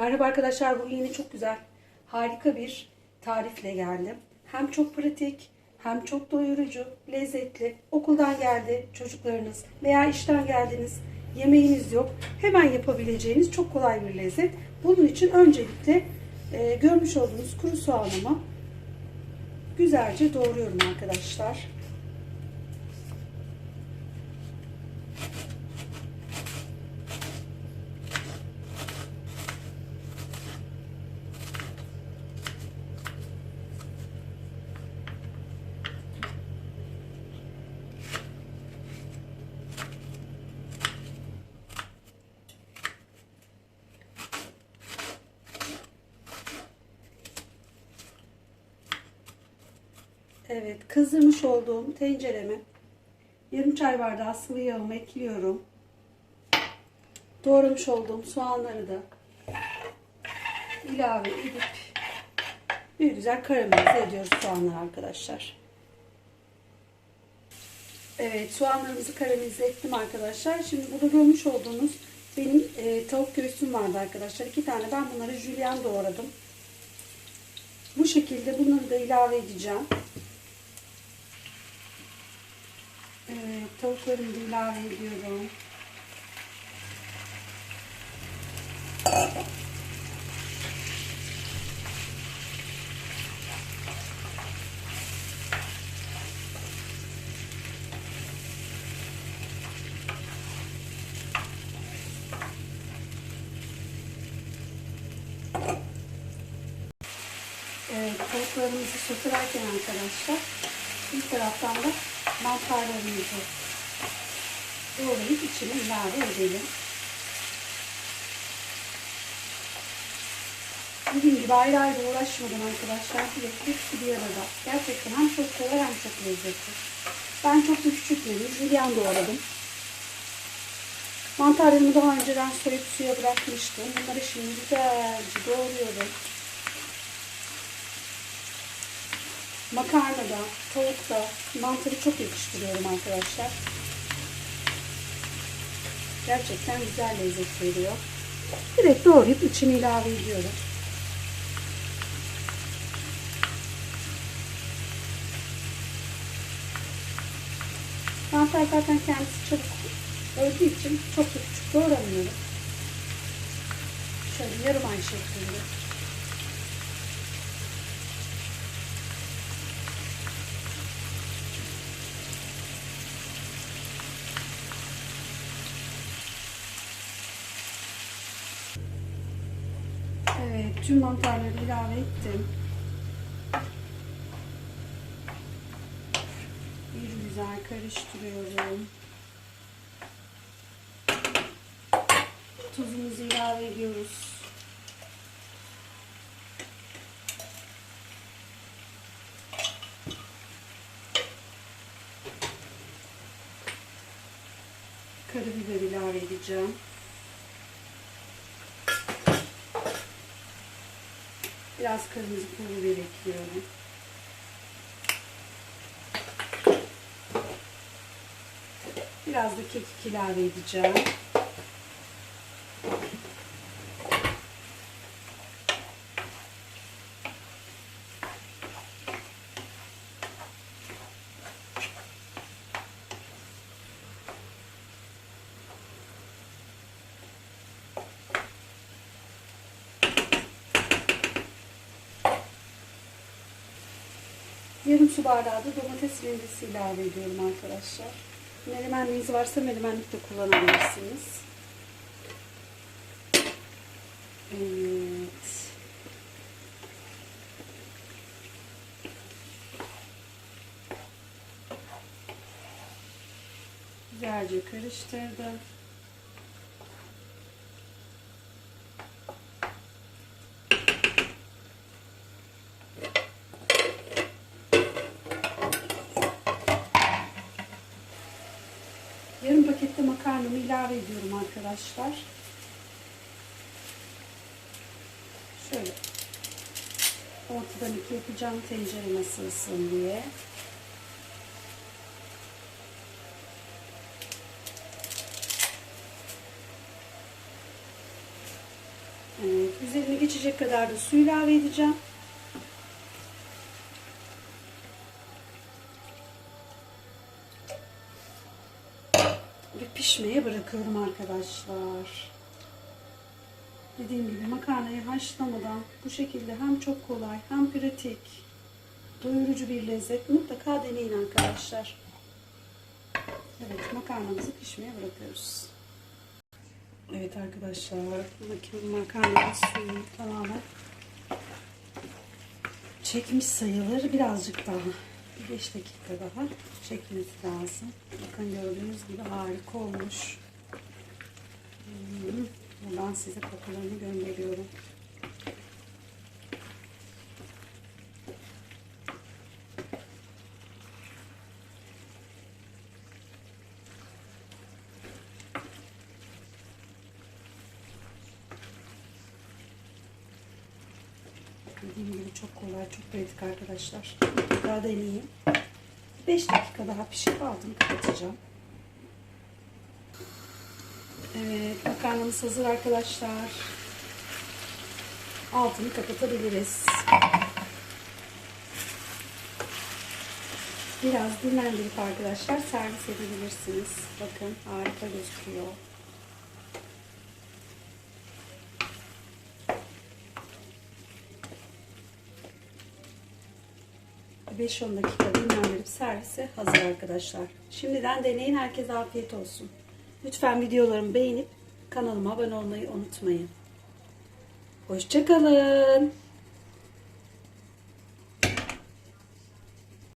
Merhaba arkadaşlar, bugün yine çok güzel, harika bir tarifle geldim. Hem çok pratik, hem çok doyurucu, lezzetli. Okuldan geldi çocuklarınız veya işten geldiniz, yemeğiniz yok. Hemen yapabileceğiniz çok kolay bir lezzet. Bunun için öncelikle e, görmüş olduğunuz kuru soğanımı güzelce doğruyorum arkadaşlar. Evet, kızdırmış olduğum tencereme yarım çay bardağı sıvı yağımı ekliyorum. Doğramış olduğum soğanları da ilave edip bir güzel karamelize ediyoruz soğanları arkadaşlar. Evet, soğanlarımızı karamelize ettim arkadaşlar. Şimdi burada görmüş olduğunuz benim e, tavuk göğsüm vardı arkadaşlar. İki tane ben bunları jülyen doğradım. Bu şekilde bunları da ilave edeceğim. Evet, tavuklarımı ilave ediyorum. Evet, tavuklarımızı sotelerken arkadaşlar bir taraftan da mantarlarımızı doğrayıp içine ilave edelim. Dediğim gibi ayrı ayrı uğraşmadan arkadaşlar direkt hepsi bir arada. Gerçekten hem çok kolay hem çok lezzetli. Ben çok da küçük yedim. Jülyen doğradım. Mantarlarımı daha önceden soyup suya bırakmıştım. Bunları şimdi güzelce doğruyorum. Makarnada, tavukta mantarı çok yakıştırıyorum arkadaşlar. Gerçekten güzel lezzet veriyor. Direkt doğrayıp içine ilave ediyorum. Mantar zaten kendisi çabuk öldüğü için çok da küçük doğramıyorum. Şöyle yarım ay şeklinde. Evet, tüm mantarları ilave ettim. Bir güzel karıştırıyorum. Tuzumuzu ilave ediyoruz. Karabiber ilave edeceğim. Biraz kırmızı pul biber ekliyorum. Biraz da kekik ilave edeceğim. Yarım su bardağı da domates rendesi ilave ediyorum arkadaşlar. Menemenliğiniz varsa menemenlik de kullanabilirsiniz. Evet. Güzelce karıştırdım. Yarım pakette makarnamı ilave ediyorum arkadaşlar. Şöyle ortadan iki yapacağım tencere nasılsın diye. Evet, Üzerine geçecek kadar da su ilave edeceğim. Ve pişmeye bırakıyorum arkadaşlar. Dediğim gibi makarnayı haşlamadan bu şekilde hem çok kolay hem pratik, doyurucu bir lezzet. Mutlaka deneyin arkadaşlar. Evet makarnamızı pişmeye bırakıyoruz. Evet arkadaşlar mak- makarnanın suyu tamamen çekmiş sayılır. Birazcık daha 5 dakika daha çekmesi lazım. Bakın gördüğünüz gibi harika olmuş. Hmm, Buradan size kokularını gönderiyorum. Dediğim gibi çok kolay, çok pratik arkadaşlar. Mutlaka deneyin. 5 dakika daha pişip altını kapatacağım. Evet, makarnamız hazır arkadaşlar. Altını kapatabiliriz. Biraz dinlendirip arkadaşlar servis edebilirsiniz. Bakın harika gözüküyor. 5-10 dakika dinlendirip servise hazır arkadaşlar. Şimdiden deneyin. Herkese afiyet olsun. Lütfen videolarımı beğenip kanalıma abone olmayı unutmayın. Hoşçakalın.